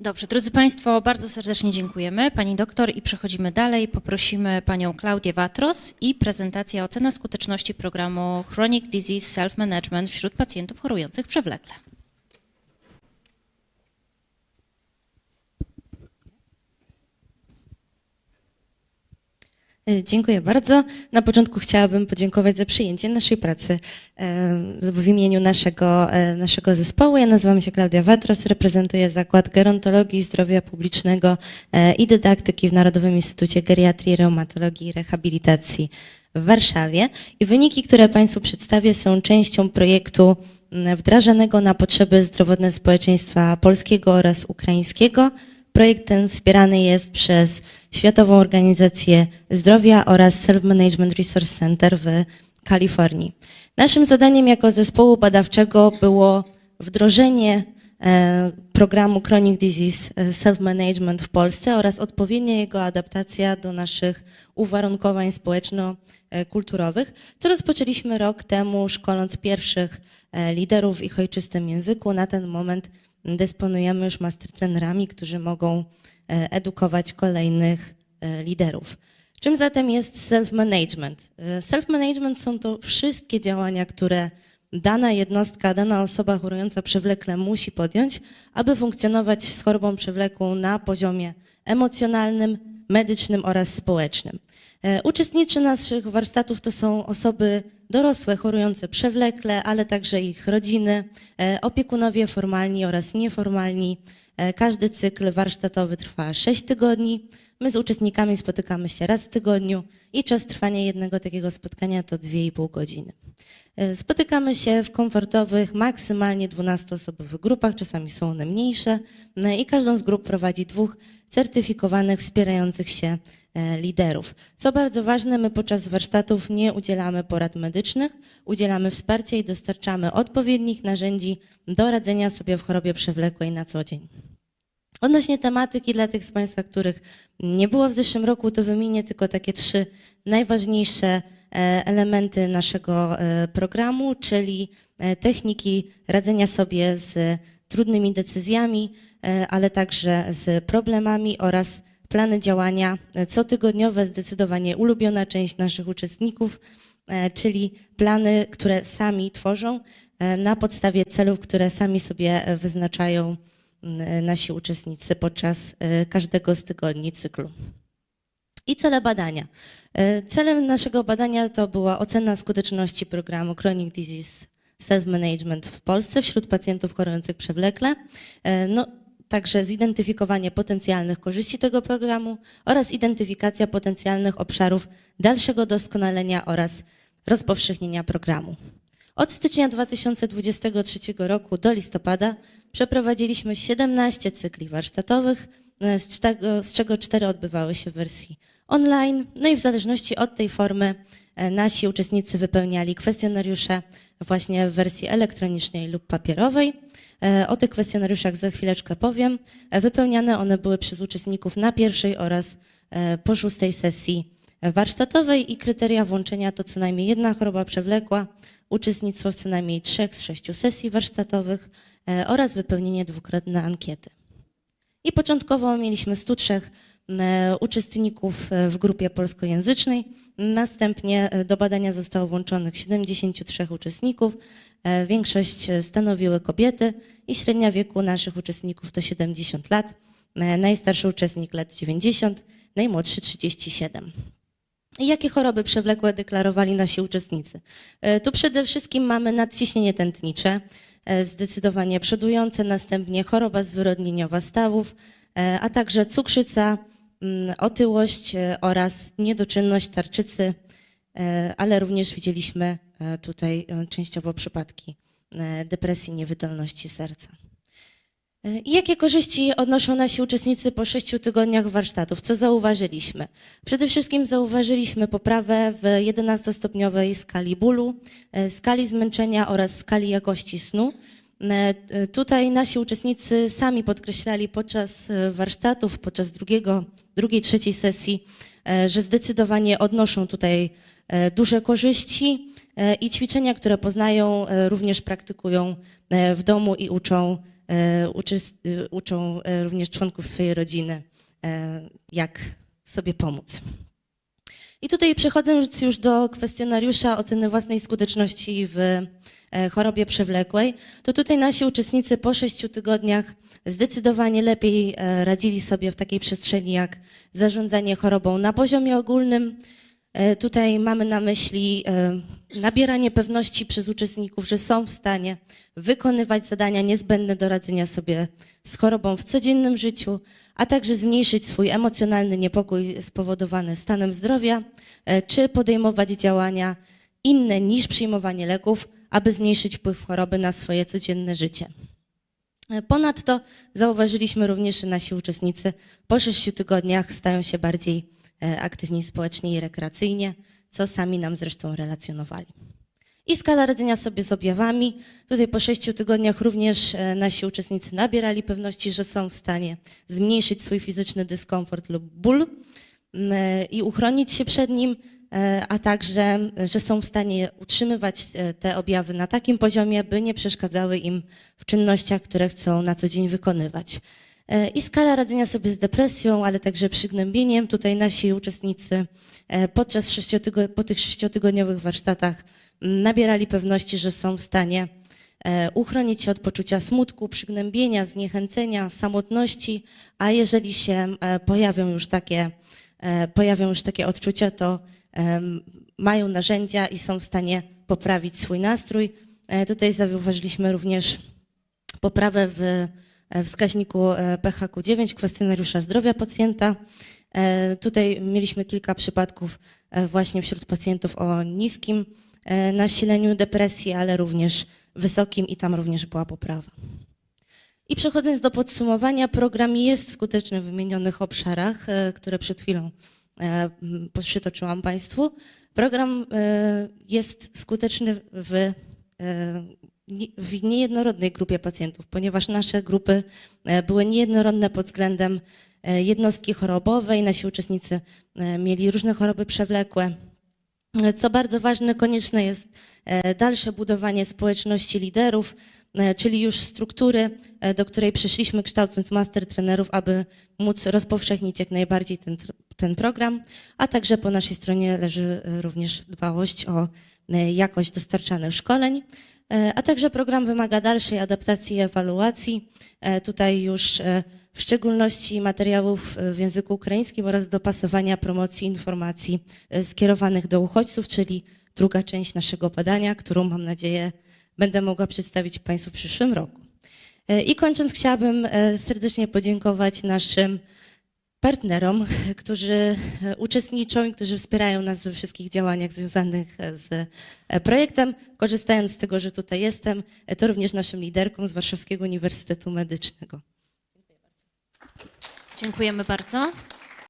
Dobrze, drodzy Państwo, bardzo serdecznie dziękujemy Pani doktor i przechodzimy dalej. Poprosimy Panią Klaudię Watros i prezentację ocena skuteczności programu Chronic Disease Self-Management wśród pacjentów chorujących przewlekle. Dziękuję bardzo. Na początku chciałabym podziękować za przyjęcie naszej pracy e, w imieniu naszego, e, naszego zespołu. Ja nazywam się Klaudia Watros, reprezentuję Zakład Gerontologii, Zdrowia Publicznego e, i Dydaktyki w Narodowym Instytucie Geriatrii, Reumatologii i Rehabilitacji w Warszawie. I wyniki, które Państwu przedstawię, są częścią projektu wdrażanego na potrzeby zdrowotne społeczeństwa polskiego oraz ukraińskiego. Projekt ten wspierany jest przez Światową Organizację Zdrowia oraz Self-Management Resource Center w Kalifornii. Naszym zadaniem jako zespołu badawczego było wdrożenie e, programu Chronic Disease e, Self-Management w Polsce oraz odpowiednia jego adaptacja do naszych uwarunkowań społeczno-kulturowych, co rozpoczęliśmy rok temu, szkoląc pierwszych e, liderów w ich ojczystym języku. Na ten moment dysponujemy już mastertrenerami, którzy mogą e, edukować kolejnych e, liderów. Czym zatem jest self-management? E, Self-management są to wszystkie działania, które dana jednostka, dana osoba chorująca przewlekle musi podjąć, aby funkcjonować z chorobą przewlekłą na poziomie emocjonalnym, medycznym oraz społecznym. Uczestnicy naszych warsztatów to są osoby dorosłe chorujące przewlekle, ale także ich rodziny, e, opiekunowie formalni oraz nieformalni. E, Każdy cykl warsztatowy trwa 6 tygodni. My z uczestnikami spotykamy się raz w tygodniu i czas trwania jednego takiego spotkania to 2,5 godziny. E, Spotykamy się w komfortowych, maksymalnie 12-osobowych grupach, czasami są one mniejsze no i każdą z grup prowadzi dwóch certyfikowanych, wspierających się e, liderów. Co bardzo ważne, my podczas warsztatów nie udzielamy porad medycznych, udzielamy wsparcia i dostarczamy odpowiednich narzędzi do radzenia sobie w chorobie przewlekłej na co dzień. Odnośnie tematyki dla tych z Państwa, których nie było w zeszłym roku, to wymienię tylko takie trzy najważniejsze elementy naszego e, programu, czyli e, techniki radzenia sobie z trudnymi decyzjami, e, ale także z problemami oraz plany działania e, cotygodniowe, zdecydowanie ulubiona część naszych uczestników, e, czyli plany, które sami tworzą e, na podstawie celów, które sami sobie e, wyznaczają nasi uczestnicy podczas e, każdego z tygodni cyklu. I cele badania. E, Celem naszego badania to była ocena skuteczności programu Chronic Disease Self-Management w Polsce wśród pacjentów chorujących przewlekle. E, No, także zidentyfikowanie potencjalnych korzyści tego programu oraz identyfikacja potencjalnych obszarów dalszego doskonalenia oraz rozpowszechnienia programu. Od stycznia 2023 roku do listopada przeprowadziliśmy 17 cykli warsztatowych, e, z czego, z czego 4 odbywały się w wersji online. No i w zależności od tej formy e, nasi uczestnicy wypełniali kwestionariusze właśnie w wersji elektronicznej lub papierowej. E, O tych kwestionariuszach za chwileczkę powiem. E, Wypełniane one były przez uczestników na pierwszej oraz po szóstej sesji warsztatowej i kryteria włączenia to co najmniej jedna choroba przewlekła, uczestnictwo w co najmniej trzech z sześciu sesji warsztatowych oraz wypełnienie dwukrotne ankiety. I początkowo mieliśmy 103 e, uczestników e, w grupie polskojęzycznej. Następnie e, do badania zostało włączonych 73 uczestników. E, Większość e, stanowiły kobiety i średnia wieku naszych uczestników to 70 lat. E, Najstarszy uczestnik lat 90, najmłodszy 37. I Jakie choroby przewlekłe deklarowali nasi uczestnicy? E, Tu przede wszystkim mamy nadciśnienie tętnicze, e, zdecydowanie przodujące, następnie choroba zwyrodnieniowa stawów, e, a także cukrzyca, otyłość e, oraz niedoczynność tarczycy, e, ale również widzieliśmy e, tutaj częściowo przypadki depresji, niewydolności serca. Jakie korzyści odnoszą nasi uczestnicy po sześciu tygodniach warsztatów? Co zauważyliśmy? Przede wszystkim zauważyliśmy poprawę w 11-stopniowej skali bólu, skali zmęczenia oraz skali jakości snu. E, Tutaj nasi uczestnicy sami podkreślali podczas e, warsztatów, podczas drugiego, drugiej, trzeciej sesji, e, że zdecydowanie odnoszą tutaj duże korzyści i ćwiczenia, które poznają, również praktykują w domu i uczą uczą również członków swojej rodziny, jak sobie pomóc. I tutaj przechodząc już do kwestionariusza oceny własnej skuteczności w chorobie przewlekłej, to tutaj nasi uczestnicy po sześciu tygodniach zdecydowanie lepiej e, radzili sobie w takiej przestrzeni jak zarządzanie chorobą na poziomie ogólnym. E, Tutaj mamy na myśli e, nabieranie pewności przez uczestników, że są w stanie wykonywać zadania niezbędne do radzenia sobie z chorobą w codziennym życiu, a także zmniejszyć swój emocjonalny niepokój spowodowany stanem zdrowia, e, czy podejmować działania inne niż przyjmowanie leków, aby zmniejszyć wpływ choroby na swoje codzienne życie. E, Ponadto zauważyliśmy również, że nasi uczestnicy po sześciu tygodniach stają się bardziej e, aktywni społecznie i rekreacyjnie, co sami nam zresztą relacjonowali. I skala radzenia sobie z objawami. Tutaj po sześciu tygodniach również e, nasi uczestnicy nabierali pewności, że są w stanie zmniejszyć swój fizyczny dyskomfort lub ból i uchronić się przed nim, a także, e, że są w stanie utrzymywać e, te objawy na takim poziomie, by nie przeszkadzały im w czynnościach, które chcą na co dzień wykonywać. E, I skala radzenia sobie z depresją, ale także przygnębieniem. Tutaj nasi uczestnicy e, podczas po tych sześciotygodniowych warsztatach m, nabierali pewności, że są w stanie e, uchronić się od poczucia smutku, przygnębienia, zniechęcenia, samotności, a jeżeli się e, pojawią już takie, e, pojawią już takie odczucia, to mają narzędzia i są w stanie poprawić swój nastrój. E, Tutaj zauważyliśmy również poprawę w e, wskaźniku e, PHQ-9, kwestionariusza zdrowia pacjenta. Tutaj mieliśmy kilka przypadków właśnie wśród pacjentów o niskim nasileniu depresji, ale również wysokim i tam również była poprawa. I przechodząc do podsumowania, program jest skuteczny w wymienionych obszarach, które przed chwilą przytoczyłam Państwu. Program e, jest skuteczny w, e, w niejednorodnej grupie pacjentów, ponieważ nasze grupy e, były niejednorodne pod względem e, jednostki chorobowej. Nasi uczestnicy e, mieli różne choroby przewlekłe. Co bardzo ważne, konieczne jest e, dalsze budowanie społeczności liderów, e, czyli już struktury, e, do której przyszliśmy kształcąc master trenerów, aby móc rozpowszechnić jak najbardziej ten, ten program, a także po naszej stronie leży e, również dbałość o e, jakość dostarczanych szkoleń, E, a także program wymaga dalszej adaptacji i ewaluacji. Tutaj już w szczególności materiałów w języku ukraińskim oraz dopasowania promocji informacji skierowanych do uchodźców, czyli druga część naszego badania, którą mam nadzieję będę mogła przedstawić Państwu w przyszłym roku. I kończąc, chciałabym serdecznie podziękować naszym partnerom, którzy e, uczestniczą i którzy wspierają nas we wszystkich działaniach związanych e, z e, projektem. Korzystając z tego, że tutaj jestem, to również naszym liderkom z Warszawskiego Uniwersytetu Medycznego. Dziękujemy bardzo.